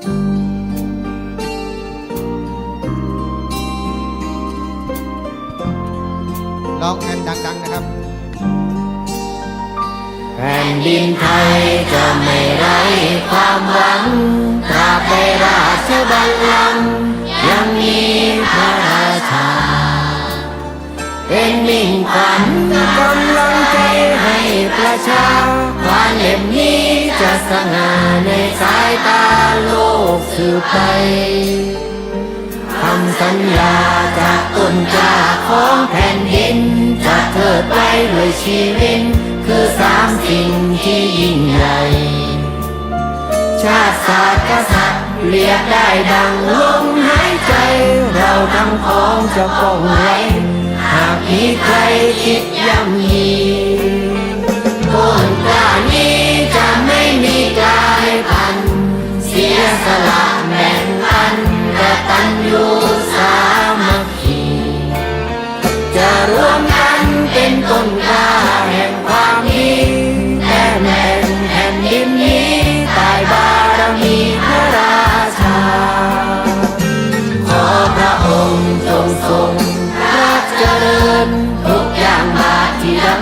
ร้องกันดังๆนะครับ แผ่นดินไทยจะไม่ไร้ความหวังตราบใดราชบัลลังก์ยังมีพระราชา เป็นมิ่งขวัญกำลังใจ ให้ประชาความเล่มนี้จะสง่าในสายตาโลกสืบไปคำสัญญาจากต้นกล้าของแผ่นดินจะเทิดไว้ด้วยชีวิตคือสามสิ่งที่ยิ่งใหญ่ชาติศาสตร์กษัตริย์เรียกได้ดังลมหายใจ เราทั้งพ้องจะป้องไว้หากมีใครคิดย่ำยี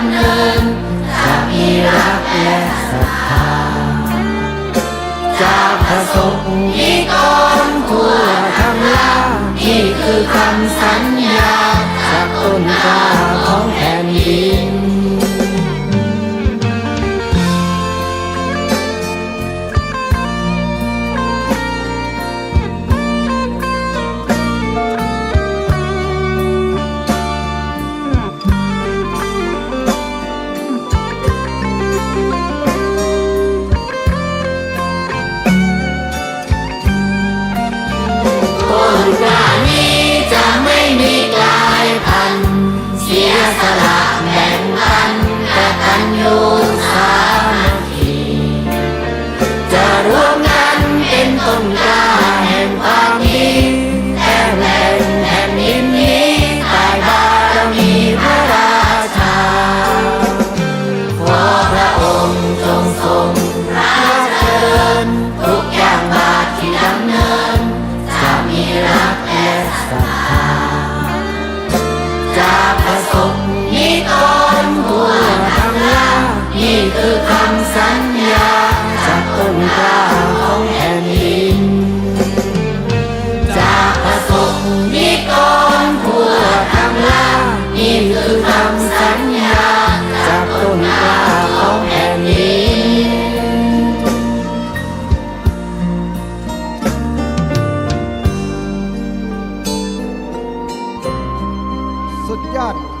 ำเนินจะมีรักและศรัทธาจากพระสบนิกรทั่วทั้งลานี่คือคำสัญญาจากต้นกา รวมกันเป็นต้นกล้าแห่งความดีแต่แห่งแผ่นดินนี้ตายบารมีพระราชา ขอพระองค์จงทรงรักเจริญทุกอย่างบาทที่ดำเนิน จะมีรักและศรัทธา สุดยอด